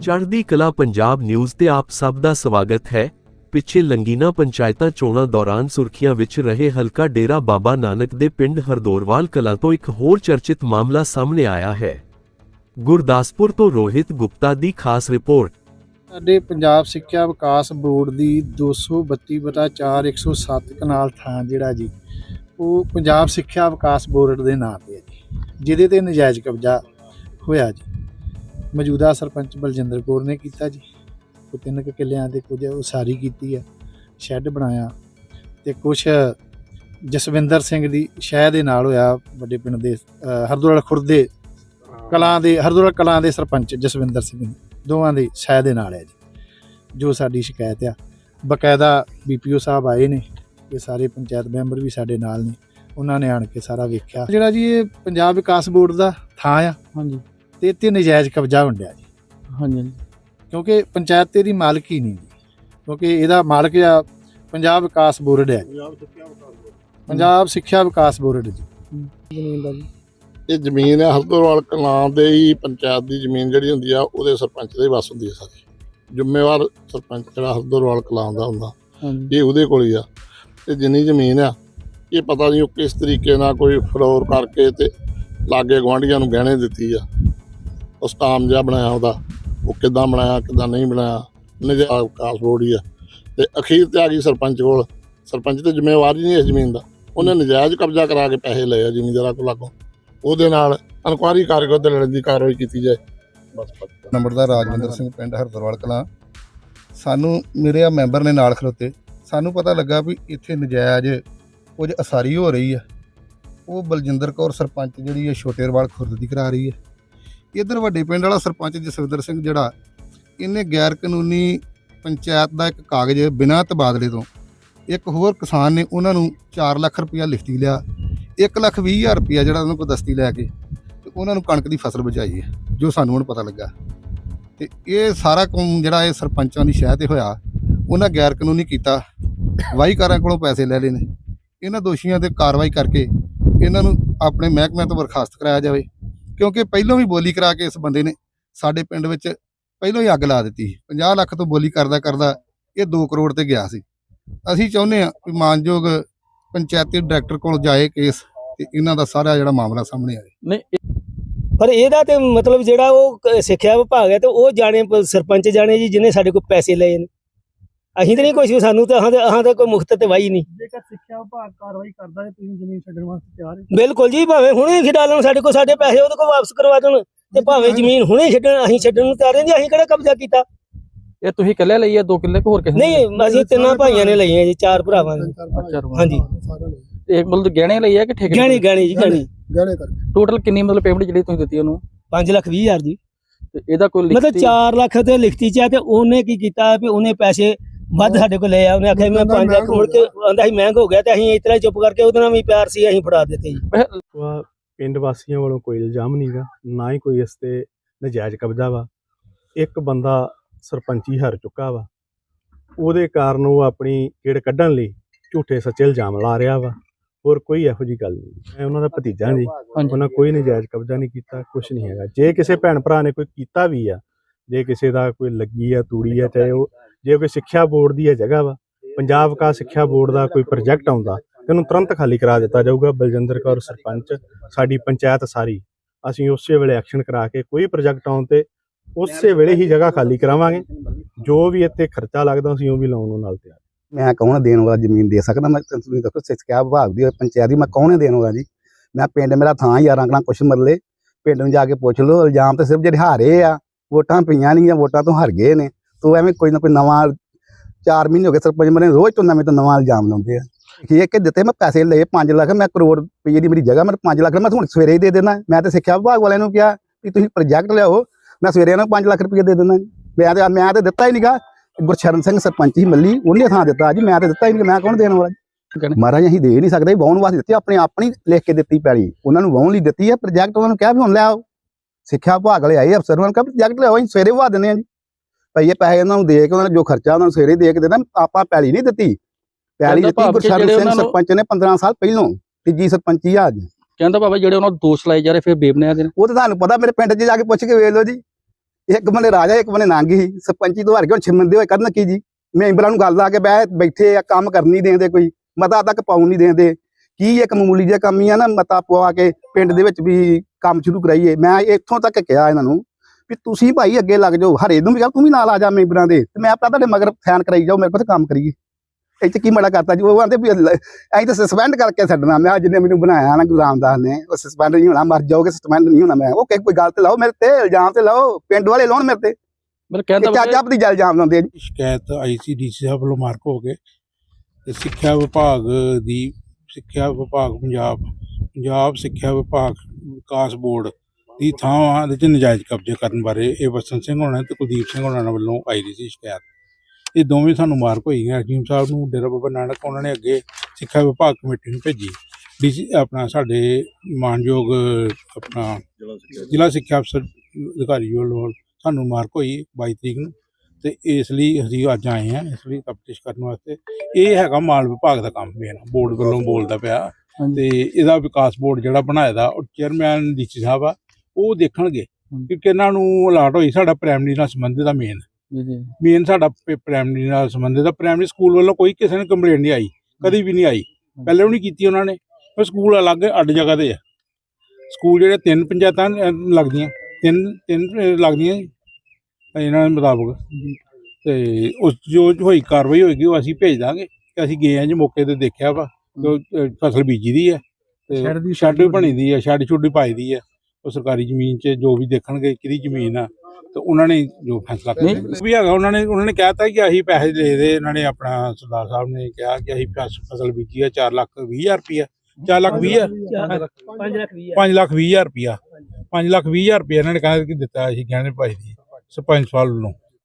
ਚੜ੍ਹਦੀ ਕਲਾ ਪੰਜਾਬ ਨਿਊਜ਼ ਤੇ ਆਪ ਸਭ ਦਾ ਸਵਾਗਤ ਹੈ। ਪਿੱਛੇ ਲੰਗੀਨਾ ਪੰਚਾਇਤਾਂ ਚੋਣਾਂ ਦੌਰਾਨ ਸੁਰਖੀਆਂ ਵਿੱਚ ਰਹੇ ਹਲਕਾ ਡੇਰਾ ਬਾਬਾ ਨਾਨਕ ਦੇ ਪਿੰਡ ਹਰਦੋਰਵਾਲ ਕਲਾਂ ਤੋਂ ਇੱਕ ਹੋਰ ਚਰਚਿਤ ਮਾਮਲਾ ਸਾਹਮਣੇ ਆਇਆ ਹੈ। ਗੁਰਦਾਸਪੁਰ ਤੋਂ ਰੋਹਿਤ ਗੁਪਤਾ ਦੀ ਖਾਸ ਰਿਪੋਰਟ। ਸਾਡੇ ਪੰਜਾਬ ਸਿੱਖਿਆ ਵਿਕਾਸ ਬੋਰਡ ਦੀ 232 ਬਟਾ 4 107 ਕਨਾਲ ਥਾਂ ਜਿਹੜਾ ਜੀ, ਉਹ ਪੰਜਾਬ ਸਿੱਖਿਆ ਵਿਕਾਸ ਬੋਰਡ ਦੇ ਨਾਂ ਤੇ ਹੈ ਜੀ, ਜਿਹਦੇ ਤੇ ਨਜਾਇਜ਼ ਕਬਜ਼ਾ ਹੋਇਆ ਜੀ। ਮੌਜੂਦਾ ਸਰਪੰਚ ਬਲਜਿੰਦਰ ਕੌਰ ਨੇ ਕੀਤਾ ਜੀ। ਉਹ ਤਿੰਨ ਕੁ ਕਿੱਲਿਆਂ 'ਤੇ ਕੁਝ ਉਸਾਰੀ ਕੀਤੀ ਆ ਸ਼ੈੱਡ ਬਣਾਇਆ ਤੇ ਕੁਝ ਜਸਵਿੰਦਰ ਸਿੰਘ ਦੀ ਸ਼ਹਿ ਦੇ ਨਾਲ ਹੋਇਆ ਵੱਡੇ ਪਿੰਡ ਦੇ ਅ, ਹਰਦੋਲ ਖੁਰਦ ਦੇ ਕਲਾਂ ਦੇ ਹਰਦੋਲ ਕਲਾਂ ਦੇ ਸਰਪੰਚ ਜਸਵਿੰਦਰ ਸਿੰਘ ਦੋਵਾਂ ਦੇ ਸ਼ਹਿ ਦੇ ਨਾਲ ਹੈ ਜੀ ਜੋ ਸਾਡੀ ਸ਼ਿਕਾਇਤ ਆ। ਬਕਾਇਦਾ ਬੀਪੀਓ ਸਾਹਿਬ ਆਏ ਨੇ ਇਹ ਸਾਰੇ ਪੰਚਾਇਤ ਮੈਂਬਰ ਵੀ ਸਾਡੇ ਨਾਲ ਨੇ। ਉਹਨਾਂ ਨੇ ਆਣ ਕੇ ਸਾਰਾ ਵੇਖਿਆ। ਜਿਹੜਾ ਜੀ ਇਹ ਪੰਜਾਬ ਵਿਕਾਸ ਬੋਰਡ ਦਾ ਥਾਂ ਆ ਹਾਂਜੀ। ਤੇ ਇੱਥੇ ਨਜਾਇਜ਼ ਕਬਜ਼ਾ ਹੁੰਦਿਆ ਜੀ। ਹਾਂਜੀ। ਕਿਉਂਕਿ ਪੰਚਾਇਤ ਤੇ ਦੀ ਮਾਲਕ ਹੀ ਨਹੀਂ ਜੀ। ਕਿਉਂਕਿ ਇਹਦਾ ਮਾਲਕ ਆ ਪੰਜਾਬ ਵਿਕਾਸ ਬੋਰਡ ਹੈ ਪੰਜਾਬ ਸਿੱਖਿਆ ਵਿਕਾਸ ਬੋਰਡ। ਜੀ। ਜ਼ਮੀਨ ਦਾ ਜੀ। ਇਹ ਜ਼ਮੀਨ ਹੈ ਹਸਦਰਵਾਲ ਕਲਾਂ ਦੇ ਹੀ ਪੰਚਾਇਤ ਦੀ ਜ਼ਮੀਨ ਜਿਹੜੀ ਹੁੰਦੀ ਆ ਉਹਦੇ ਸਰਪੰਚ ਦੇ ਵੱਸ ਹੁੰਦੀ ਹੈ ਸਾਰੀ। ਜ਼ਿੰਮੇਵਾਰ ਸਰਪੰਚ ਜਿਹੜਾ ਹਸਦਰਵਾਲ ਕਲਾਂ ਦਾ ਹੁੰਦਾ ਇਹ ਉਹਦੇ ਕੋਲ ਹੀ ਆ। ਤੇ ਜਿੰਨੀ ਜ਼ਮੀਨ ਆ ਇਹ ਪਤਾ ਨਹੀਂ ਉਹ ਕਿਸ ਤਰੀਕੇ ਨਾਲ ਕੋਈ ਫਲੋਰ ਕਰਕੇ ਤੇ ਲਾਗੇ ਗਵਾਂਢੀਆਂ ਨੂੰ ਗਹਿਣੇ ਦਿੱਤੀ ਆ। ਉਹ ਸਟਾਮ ਜਿਹਾ ਬਣਾਇਆ ਉਹਦਾ ਉਹ ਕਿੱਦਾਂ ਬਣਾਇਆ ਕਿੱਦਾਂ ਨਹੀਂ ਬਣਾਇਆ ਨਜਾਇਜ਼ ਵਿਕਾਸ ਬੋਰਡ ਹੀ ਆ। ਤੇ ਅਖੀਰ ਤੇ ਆ ਗਈ ਸਰਪੰਚ ਕੋਲ। ਸਰਪੰਚ ਤੇ ਜ਼ਿੰਮੇਵਾਰ ਹੀ ਨਹੀਂ ਇਸ ਜ਼ਮੀਨ ਦਾ। ਉਹਨੇ ਨਜਾਇਜ਼ ਕਬਜ਼ਾ ਕਰਾ ਕੇ ਪੈਸੇ ਲਏ ਆ ਜ਼ਿਮੀਂਦਾਰਾਂ ਕੋਲ ਲਾਗੋਂ। ਉਹਦੇ ਨਾਲ ਇਨਕੁਆਰੀ ਕਰਕੇ ਉਹਦੇ ਲੜਨ ਦੀ ਕਾਰਵਾਈ ਕੀਤੀ ਜਾਏ। ਬਸ ਬਸ। ਨੰਬਰਦਾਰ ਰਾਜਵਿੰਦਰ ਸਿੰਘ ਪਿੰਡ ਹਰਦਰਵਾਲ ਕਲਾਂ। ਸਾਨੂੰ ਮੇਰੇ ਆ ਮੈਂਬਰ ਨੇ ਨਾਲ ਖਲੋਤੇ। ਸਾਨੂੰ ਪਤਾ ਲੱਗਾ ਵੀ ਇੱਥੇ ਨਜਾਇਜ਼ ਕੁਝ ਅਸਾਰੀ ਹੋ ਰਹੀ ਹੈ ਉਹ ਬਲਜਿੰਦਰ ਕੌਰ ਸਰਪੰਚ ਜਿਹੜੀ ਹੈ ਛੋਟੇਰਵਾਲ ਖੁਰਦ ਦੀ ਕਰਾ ਰਹੀ ਹੈ ਇਧਰ ਵੱਡੇ ਪਿੰਡ ਵਾਲਾ ਸਰਪੰਚ ਜਸਵਿੰਦਰ ਸਿੰਘ ਜਿਹੜਾ, ਇਹਨੇ ਗੈਰ ਕਾਨੂੰਨੀ ਪੰਚਾਇਤ ਦਾ ਇੱਕ ਕਾਗਜ਼ ਬਿਨਾਂ ਤਬਾਦਲੇ ਤੋਂ ਇੱਕ ਹੋਰ ਕਿਸਾਨ ਨੇ ਉਹਨਾਂ ਨੂੰ 4 ਲੱਖ ਰੁਪਇਆ ਲਿਖਤੀ ਲਿਆ 1 ਲੱਖ 20 ਹਜ਼ਾਰ ਰੁਪਇਆ ਜਿਹੜਾ ਉਹਨਾਂ ਕੋਲ ਦਸਤੀ ਲੈ ਕੇ ਤੇ ਉਹਨਾਂ ਨੂੰ ਕਣਕ ਦੀ ਫਸਲ ਬਚਾਈ ਹੈ, ਜੋ ਸਾਨੂੰ ਹੁਣ ਪਤਾ ਲੱਗਾ। ਤੇ ਇਹ ਸਾਰਾ ਕੰਮ ਜਿਹੜਾ ਇਹ ਸਰਪੰਚਾਂ ਦੀ ਸ਼ਹਿ ਤੇ ਹੋਇਆ, ਉਹਨਾਂ ਗੈਰ ਕਾਨੂੰਨੀ ਕੀਤਾ, ਵਾਹੀਕਾਰਾਂ ਕੋਲੋਂ ਪੈਸੇ ਲੈ ਲਏ ਨੇ। ਇਹਨਾਂ ਦੋਸ਼ੀਆਂ ਤੇ ਕਾਰਵਾਈ ਕਰਕੇ ਇਹਨਾਂ ਨੂੰ ਆਪਣੇ ਮਹਿਕਮਿਆਂ ਤੋਂ ਬਰਖਾਸਤ ਕਰਾਇਆ ਜਾਵੇ। ਕਿਉਂਕਿ ਪਹਿਲਾਂ ਵੀ ਬੋਲੀ ਕਰਾ ਕੇ ਇਸ ਬੰਦੇ ਨੇ ਸਾਡੇ ਪਿੰਡ ਵਿੱਚ ਪਹਿਲਾਂ ਹੀ ਅੱਗ ਲਾ ਦਿੱਤੀ 50 ਲੱਖ ਤੋਂ ਬੋਲੀ ਕਰਦਾ ਕਰਦਾ ਇਹ 2 ਕਰੋੜ ਤੇ ਗਿਆ ਸੀ। ਅਸੀਂ ਚਾਹੁੰਦੇ ਹਾਂ ਕਿ ਮਾਨਯੋਗ ਪੰਚਾਇਤੀ ਡਾਇਰੈਕਟਰ ਕੋਲ ਜਾਏ ਕੇਸ ਤੇ ਇਹਨਾਂ ਦਾ ਸਾਰਾ ਜਿਹੜਾ ਮਾਮਲਾ ਸਾਹਮਣੇ ਆਏ। ਨਹੀਂ ਪਰ ਇਹਦਾ ਤੇ ਮਤਲਬ ਜਿਹੜਾ ਉਹ ਸਿੱਖਿਆ ਵਿਭਾਗ ਹੈ ਤੇ ਉਹ ਜਾਣੇ ਸਰਪੰਚ ਜਾਣੇ ਜੀ ਜਿਹਨੇ ਸਾਡੇ ਕੋਲ ਪੈਸੇ ਲਏ ਨੇ। ਅਸੀਂ ਤਾਂ ਨਹੀਂ ਕੁਛ ਵੀ ਸਾਨੂੰ ਤਾਂ ਅਹਾਂ ਤਾਂ ਅਹਾਂ ਤਾਂ ਕੋਈ ਮੁਖਤ ਤੇ ਵਾਈ ਨਹੀਂ। ਜੇਕਰ ਸਿੱਖਿਆ ਵਿਭਾਗ ਕਾਰਵਾਈ ਕਰਦਾ ਹੈ ਤੁਸੀਂ ਜ਼ਮੀਨ ਛੱਡਣ ਵਾਸਤੇ ਤਿਆਰ ਹੋ। ਬਿਲਕੁਲ ਜੀ ਭਾਵੇਂ ਹੁਣੇ ਖਿਡਾ ਲੈਣ ਸਾਡੇ ਕੋਲ ਸਾਡੇ ਪੈਸੇ ਉਹਦੇ ਕੋਲ ਵਾਪਸ ਕਰਵਾ ਦੇਣ ਤੇ ਭਾਵੇਂ ਜ਼ਮੀਨ ਹੁਣੇ ਛੱਡਣ ਅਸੀਂ ਛੱਡਣ ਨੂੰ ਤਿਆਰ ਹਾਂ ਜੀ ਅਸੀਂ ਕਿਹੜਾ ਕਬਜ਼ਾ ਕੀਤਾ? ਇਹ ਤੁਸੀਂ ਇਕੱਲੇ ਲਈ ਆ ਦੋ ਕਿੱਲੇ ਕਿ ਹੋਰ ਕਿਸੇ ਨਹੀਂ ਅਸੀਂ ਤਿੰਨਾਂ ਭਾਈਆਂ ਨੇ ਲਈਆਂ ਜੀ ਚਾਰ ਭਰਾਵਾਂ ਨੇ। ਹਾਂਜੀ। ਤੇ ਇੱਕ ਮਤਲਬ ਗਹਿਣੇ ਲਈ ਆ ਕਿ ਠੇਕੇ ਗਹਿਣੀ ਗਹਿਣੀ ਜੀ ਗਹਿਣੀ। ਗਾਣੇ ਕਰਕੇ। ਟੋਟਲ ਕਿੰਨੀ ਮਤਲਬ ਪੇਮੈਂਟ ਜਿਹੜੀ ਤੁਸੀਂ ਦਿੱਤੀ ਉਹਨੂੰ? 5 ਲੱਖ 20 ਹਜ਼ਾਰ ਜੀ। ਤੇ ਇਹਦਾ ਕੋਈ ਮਤਲਬ ਲਿਖਤੀ 4 ਲੱਖ ਤੇ ਲਿਖਤੀ ਚ ਤੇ ਉਹਨੇ ਕੀ ਕੀਤਾ ਵੀ ਉਹਨੇ ਪੈਸੇ ਵੱਧ ਸਾਡੇ ਕੋਲ ਆ। ਉਹਨੇ ਆਖਿਆ ਵੀ ਮੈਂ 5 ਲੱਖ ਮੁੜ ਕੇ ਆਂਦਾ ਸੀ ਮਹਿੰਗ ਹੋ ਗਿਆ ਤੇ ਅਸੀਂ ਇਸ ਤਰ੍ਹਾਂ ਹੀ ਚੁੱਪ ਕਰਕੇ ਉਹਦੇ ਨਾਲ ਵੀ ਪਿਆਰ ਸੀ ਅਸੀਂ ਫੜਾ ਦਿੱਤੇ ਜੀ। ਵਾ ਪਿੰਡ ਵਾਸੀਆਂ ਵੱਲੋਂ ਕੋਈ ਇਲਜ਼ਾਮ ਨਹੀਂਗਾ ਨਾ ਹੀ ਕੋਈ ਇਸ ਤੇ ਨਜਾਇਜ਼ ਕਬਜ਼ਾ ਵਾ। ਇੱਕ ਬੰਦਾ ਸਰਪੰਚੀ ਹਾਰ ਚੁੱਕਾ ਵਾ। ਉਹਦੇ ਕਾਰਨ ਉਹ ਆਪਣੀ ਕਿੜ ਕੱਢਣ ਲਈ ਝੂਠੇ ਸੱਚੇ ਇਲਜ਼ਾਮ ਲਾ ਰਿਹਾ ਵਾ। ਹੋਰ ਕੋਈ ਇਹੋ ਜੀ ਗੱਲ ਨਹੀਂ। ਮੈਂ ਉਹਨਾਂ ਦਾ ਭਤੀਜਾ ਜੀ। ਉਹਨਾਂ ਕੋਈ ਨਜਾਇਜ਼ ਕਬਜ਼ਾ ਨਹੀਂ ਕੀਤਾ ਕੁਝ ਨਹੀਂ ਹੈਗਾ। ਜੇ ਕਿਸੇ ਭੈਣ ਭਰਾ ਨੇ ਕੋਈ ਕੀਤਾ ਵੀ ਆ ਜੇ ਕਿਸੇ ਦਾ ਕੋਈ ਲੱਗੀ ਆ ਤੂੜੀ ਆ ਚਾਹੇ ਉਹ ਜੇ ਕੋਈ ਸਿੱਖਿਆ ਬੋਰਡ ਦੀ ਹੈ ਜਗ੍ਹਾ ਵਾ, ਪੰਜਾਬ ਕਾ ਸਿੱਖਿਆ ਬੋਰਡ ਦਾ ਕੋਈ ਪ੍ਰੋਜੈਕਟ ਆਉਂਦਾ, ਤੇ ਤੁਰੰਤ ਖਾਲੀ ਕਰਾ ਦਿੱਤਾ ਜਾਊਗਾ, ਬਲਜਿੰਦਰ ਕੌਰ ਸਰਪੰਚ, ਸਾਡੀ ਪੰਚਾਇਤ ਸਾਰੀ। ਅਸੀਂ ਉਸੇ ਵੇਲੇ ਐਕਸ਼ਨ ਕਰਾ ਕੇ ਕੋਈ ਪ੍ਰੋਜੈਕਟ ਆਉਣ ਤੇ ਉਸੇ ਵੇਲੇ ਹੀ ਜਗ੍ਹਾ ਖਾਲੀ ਕਰਾਵਾਂਗੇ। ਜੋ ਵੀ ਇੱਥੇ ਖਰਚਾ ਲੱਗਦਾ, ਅਸੀਂ ਉਹ ਵੀ ਲਾਉਣ ਨੂੰ ਨਾਲ ਤਿਆਰ ਮੈਂ ਕੌਣ ਦੇਣ ਵਾਲਾ ਜ਼ਮੀਨ ਦੇ ਸਕਦਾ ਮੈਂ ਤੁਸੀਂ ਦੱਸੋ ਸਿੱਖਿਆ ਵਿਭਾਗ ਦੀ ਪੰਚਾਇਤ ਦੀ, ਮੈਂ ਕੌਣ ਦੇਣ ਵਾਲਾ ਜੀ? ਮੈਂ ਪਿੰਡ ਮੇਰਾ ਥਾਂ 11 ਕਣਾ ਕੁਛ ਮਰਲੇ, ਪਿੰਡ ਨੂੰ ਜਾ ਕੇ ਪੁੱਛ ਲਓ, ਇਲਜ਼ਾਮ ਤੇ ਸਿਰਫ ਜਿਹੜੇ ਹਾਰੇ ਆ, ਵੋਟਾਂ ਪਈਆਂ ਨਹੀਂ ਆ, ਵੋਟਾਂ ਤੋਂ ਹਾਰ ਗਏ ਨੇ। ਤੋ ਐਵੇਂ ਕੋਈ ਨਾ ਕੋਈ ਨਵਾਂ 4 ਮਹੀਨੇ ਹੋ ਗਏ ਸਰਪੰਚ ਮਰੇ ਰੋਜ਼ ਤੋਂ ਨਵੇਂ ਤੋਂ ਨਵਾਂ ਇਲਜ਼ਾਮ ਲਾਉਂਦੇ ਆ। ਕੀ ਕਿ ਦਿੱਤੇ ਮੈਂ ਪੈਸੇ ਲਏ 5 ਲੱਖ ਮੈਂ ਕਰੋੜ ਰੁਪਏ ਦੀ ਮੇਰੀ ਜਗ੍ਹਾ ਮੈਂ 5 ਲੱਖ ਮੈਂ ਤੁਹਾਨੂੰ ਸਵੇਰੇ ਹੀ ਦੇ ਦੇਣਾ ਮੈਂ ਤੇ ਸਿੱਖਿਆ ਵਿਭਾਗ ਵਾਲਿਆਂ ਨੂੰ ਕਿਹਾ ਕਿ ਤੁਸੀਂ ਪ੍ਰੋਜੈਕਟ ਲਿਆਓ ਮੈਂ ਸਵੇਰੇ ਇਹਨਾਂ ਨੂੰ 5 ਲੱਖ ਰੁਪਏ ਦੇ ਦੇਣਾ ਮੈਂ ਤੇ ਮੈਂ ਤੇ ਦਿੱਤਾ ਹੀ ਨਹੀਂਗਾ ਗੁਰਸ਼ਰਨ ਸਿੰਘ ਸਰਪੰਚ ਹੀ ਮੱਲੀ ਉਹਨੇ ਥਾਂ ਦਿੱਤਾ ਜੀ ਮੈਂ ਤੇ ਦਿੱਤਾ ਹੀ ਨਹੀਂ ਮੈਂ ਕੌਣ ਦੇਣ ਵਾਲਾ ਮਹਾਰਾਜ ਅਸੀਂ ਦੇ ਨਹੀਂ ਸਕਦੇ। ਵਾਹੁਣ ਵਾਸਤੇ ਦਿੱਤੀ ਆਪਣੀ ਆਪਣੀ ਲਿਖ ਕੇ ਦਿੱਤੀ ਪੈਲੀ। ਉਹਨਾਂ ਨੂੰ ਵਾਹੁਣ ਲਈ ਦਿੱਤੀ ਹੈ ਪ੍ਰੋਜੈਕਟ ਉਹਨਾਂ ਨੂੰ ਕਿਹਾ ਵੀ ਹੁਣ ਲੈ ਆਓ। ਸਿੱਖਿਆ ਵਿਭਾਗ ਵਾਲੇ ਆਏ ਅਫਸਰ ਉਹਨਾਂ ਨੂੰ ਕਿਹਾ ਪ੍ਰੋਜੈਕਟ ਲਿਆਓ ਅਸੀਂ ਸਵੇਰੇ ਵਾ ਦਿੰਦੇ ਆ ਜੀ। ਭਈ ਇਹ ਪੈਸੇ ਉਹਨਾਂ ਨੂੰ ਦੇ ਕੇ ਉਹਨਾਂ ਨੇ ਜੋ ਖਰਚਾ ਉਹਨਾਂ ਨੂੰ ਸਵੇਰੇ ਦੇ ਕੇ ਦੇਣਾ ਆਪਾਂ ਪੈਲੀ ਨਹੀਂ ਦਿੱਤੀ। ਪੈਲੀ ਦਿੱਤੀ ਗੁਰਸ਼ਰਨ ਸਿੰਘ ਸਰਪੰਚ ਨੇ 15 ਸਾਲ ਪਹਿਲੋਂ ਤੀਜੀ ਸਰਪੰਚੀ ਆ ਅੱਜ। ਕਹਿੰਦਾ ਬਾਬਾ ਜਿਹੜੇ ਉਹਨਾਂ ਨੂੰ ਦੋਸ਼ ਲਾਏ ਜਾ ਰਹੇ ਫਿਰ ਬੇਬਨਿਆ ਦੇ ਉਹ ਤਾਂ ਤੁਹਾਨੂੰ ਪਤਾ ਮੇਰੇ ਪਿੰਡ 'ਚ ਜਾ ਕੇ ਪੁੱਛ ਕੇ ਵੇਖ ਲਓ ਜੀ। ਇੱਕ ਬੰਨੇ ਰਾਜਾ ਇੱਕ ਬੰਨੇ ਨੰਗ ਸਰਪੰਚੀ ਤੋਂ ਹਾਰ ਕੇ ਹੁਣ ਛਿਮੰਦੇ ਹੋਏ ਕਰਨ ਕੀ ਜੀ? ਮੈਂਬਰਾਂ ਨੂੰ ਗੱਲ ਲਾ ਕੇ ਬਹਿ ਬੈਠੇ ਆ ਕੰਮ ਕਰਨ ਨਹੀਂ ਦੇਂਦੇ ਕੋਈ। ਮਤਾ ਤੱਕ ਪਾਉਣ ਨਹੀਂ ਦੇਂਦੇ। ਕੀ ਇੱਕ ਮਾਮੂਲੀ ਜਿਹਾ ਕੰਮ ਹੀ ਆ ਨਾ ਮਤਾ ਪਵਾ ਕੇ ਪਿੰਡ ਦੇ ਵਿੱਚ ਵੀ ਕੰਮ ਸ਼ੁਰੂ ਕਰਾਈਏ। ਮੈਂ ਇੱਥੋਂ ਤੱਕ ਕਿਹਾ ਇਹਨਾਂ ਨੂੰ ਵੀ ਤੁਸੀਂ ਭਾਈ ਅੱਗੇ ਲੱਗ ਜਾਓ ਹਰੇ ਨੂੰ ਵੀ ਕਿਹਾ ਤੂੰ ਵੀ ਨਾਲ ਆ ਜਾ ਮੈਂਬਰਾਂ ਦੇ ਤੇ ਮੈਂ ਆਪਣਾ ਤੁਹਾਡੇ ਮਗਰ ਫੈਨ ਕਰਾਈ ਜਾਓ ਮੇਰੇ ਕੋਲ ਤੇ ਕੰਮ ਕਰੀਏ। ਇੱਥੇ ਕੀ ਮੜਾ ਕਰਤਾ ਜੀ ਉਹ ਆਂਦੇ ਵੀ ਐਂ ਤਾਂ ਸਸਪੈਂਡ ਕਰਕੇ ਛੱਡਣਾ ਮੈਂ ਜਿਹਨੇ ਮੈਨੂੰ ਬਣਾਇਆ ਨਾ ਗੁਰੂ ਰਾਮਦਾਸ ਨੇ ਉਹ ਸਸਪੈਂਡ ਨਹੀਂ ਹੋਣਾ ਮਰ ਜਾਓਗੇ ਸਸਪੈਂਡ ਨਹੀਂ ਹੋਣਾ ਮੈਂ। ਉਹ ਕਿ ਕੋਈ ਗੱਲ ਤੇ ਲਾਓ ਮੇਰੇ ਤੇ ਇਲਜ਼ਾਮ ਤੇ ਲਾਓ ਪਿੰਡ ਵਾਲੇ ਲਾਉਣ ਮੇਰੇ ਤੇ। ਮੇਰੇ ਕਹਿਣ ਦਾ ਇਹ ਚੱਜ ਮਤਲਬ ਆਪਦੀ ਜਲ ਇਲਜ਼ਾਮ ਲਾਉਂਦੇ ਆ ਜੀ। ਸ਼ਿਕਾਇਤ ਆਈ ਸੀ ਡੀਸੀ ਸਾਹਿਬ ਵੱਲੋਂ ਮਾਰਕ ਹੋ ਕੇ ਤੇ ਸਿੱਖਿਆ ਵਿਭਾਗ ਦੀ ਸਿੱਖਿਆ ਵਿਭਾਗ ਪੰਜਾਬ ਪੰਜਾਬ ਸਿੱਖਿਆ ਵਿਭਾਗ ਵਿਕਾਸ ਬੋਰਡ ਦੀ ਥਾਂ ਦੇ ਚ ਨਜਾਇਜ਼ ਕਬਜ਼ੇ ਕਰਨ ਬਾਰੇ ਇਹ ਵਸਨ ਸਿੰਘ ਹੋਣਾ ਤੇ ਕੁਲਦੀਪ ਸਿੰਘ ਹੋਣਾ ਵੱਲੋਂ ਆਈ ਦੀ ਸੀ ਸ਼ਿਕਾਇਤ। ਇਹ ਦੋਵੇਂ ਸਾਨੂੰ ਮਾਰਕ ਹੋਈ ਹੈ ਹਕੀਮ ਸਾਹਿਬ ਨੂੰ ਡੇਰਾ ਬਾਬਾ ਨਾਨਕ ਉਹਨਾਂ ਨੇ ਅੱਗੇ ਸਿੱਖਿਆ ਵਿਭਾਗ ਕਮੇਟੀ ਨੂੰ ਭੇਜੀ। ਡੀਸੀ ਆਪਣਾ ਸਾਡੇ ਮਾਨਯੋਗ ਆਪਣਾ ਜ਼ਿਲ੍ਹਾ ਸਿੱਖਿਆ ਅਫਸਰ ਅਧਿਕਾਰੀ ਵੱਲੋਂ ਸਾਨੂੰ ਮਾਰਕ ਹੋਈ 22 ਤਰੀਕ ਨੂੰ ਤੇ ਇਸ ਲਈ ਅਸੀਂ ਅੱਜ ਆਏ ਹਾਂ ਇਸ ਲਈ ਤਫਤੀਸ਼ ਕਰਨ ਵਾਸਤੇ। ਇਹ ਹੈਗਾ ਮਾਲ ਵਿਭਾਗ ਦਾ ਕੰਮ ਮੇਨ ਬੋਰਡ ਵੱਲੋਂ ਬੋਲਦਾ ਪਿਆ। ਤੇ ਇਹਦਾ ਵਿਕਾਸ ਬੋਰਡ ਜਿਹੜਾ ਬਣਾਇਆ ਦਾ ਉਹ ਚੇਅਰਮੈਨ ਡੀਸੀ ਸਾਹਿਬ ਆ। ਉਹ ਦੇਖਣਗੇ ਕਿ ਕਿਹਨਾਂ ਨੂੰ ਅਲਾਟ ਹੋਈ। ਸਾਡਾ ਪ੍ਰਾਇਮਰੀ ਨਾਲ ਸੰਬੰਧਿਤ ਆ ਮੇਨ ਜੀ ਜੀ। ਮੇਨ ਸਾਡਾ ਪ੍ਰਾਇਮਰੀ ਨਾਲ ਸੰਬੰਧਿਤ ਆ। ਪ੍ਰਾਇਮਰੀ ਸਕੂਲ ਵੱਲੋਂ ਕੋਈ ਕਿਸੇ ਨੇ ਕੰਪਲੇਂਟ ਨਹੀਂ ਆਈ। ਕਦੀ ਵੀ ਨਹੀਂ ਆਈ। ਪਹਿਲੇ ਵੀ ਨਹੀਂ ਕੀਤੀ ਉਹਨਾਂ ਨੇ। ਪਰ ਸਕੂਲ ਅਲੱਗ ਅੱਡ ਜਗ੍ਹਾ ਤੇ ਆ। ਸਕੂਲ ਜਿਹੜੇ ਤਿੰਨ ਪੰਚਾਇਤਾਂ ਲੱਗਦੀਆਂ। ਤਿੰਨ ਤਿੰਨ ਲੱਗਦੀਆਂ ਜੀ, ਇਹਨਾਂ ਦੇ ਮੁਤਾਬਕ। ਤੇ ਉਸ ਜੋ ਹੋਈ ਕਾਰਵਾਈ ਹੋਏਗੀ ਉਹ ਅਸੀਂ ਭੇਜ ਦਾਂਗੇ। ਤੇ ਅਸੀਂ ਗਏ ਹਾਂ ਜੀ ਮੌਕੇ ਤੇ ਦੇਖਿਆ ਵਾ। ਕਿ ਫਸਲ ਬੀਜੀ ਦੀ ਹੈ ਤੇ ਸ਼ੈੱਡ ਵੀ ਬਣੀ ਦੀ ਹੈ ਸ਼ੈੱਡ ਵੀ ਪਾਈ ਦੀ ਹੈ ਉਹ ਸਰਕਾਰੀ ਜ਼ਮੀਨ 'ਚ ਜੋ ਵੀ ਦੇਖਣਗੇ ਕਿਹਦੀ ਜ਼ਮੀਨ ਆ ਤੇ ਉਹਨਾਂ ਨੇ ਜੋ ਫੈਸਲਾ ਕਰਨਾ। ਵੀ ਹੈਗਾ ਉਹਨਾਂ ਨੇ ਉਹਨਾਂ ਨੇ ਕਹਿਤਾ ਕਿ ਅਸੀਂ ਪੈਸੇ ਦੇ ਦੇ ਇਹਨਾਂ ਨੇ ਆਪਣਾ ਸਰਦਾਰ ਸਾਹਿਬ ਨੇ ਕਿਹਾ ਕਿ ਅਸੀਂ ਫਸ- ਫਸਲ ਬੀਜੀ ਆ 4 ਲੱਖ 20 ਹਜ਼ਾਰ ਰੁਪਇਆ 4 ਲੱਖ 20 ਹਜ਼ਾਰ। 5 ਲੱਖ 20 5 ਲੱਖ 20 ਹਜ਼ਾਰ। ਰੁਪਇਆ 5 ਲੱਖ 20 ਹਜ਼ਾਰ ਰੁਪਇਆ ਇਹਨਾਂ ਨੇ ਕਹਿ ਕੇ ਦਿੱਤਾ ਅਸੀਂ ਗਹਿਣੇ ਭਾਈ ਦੀ ਸਰਪੰਚ ਸਾਹਿਬ ਵੱਲੋਂ।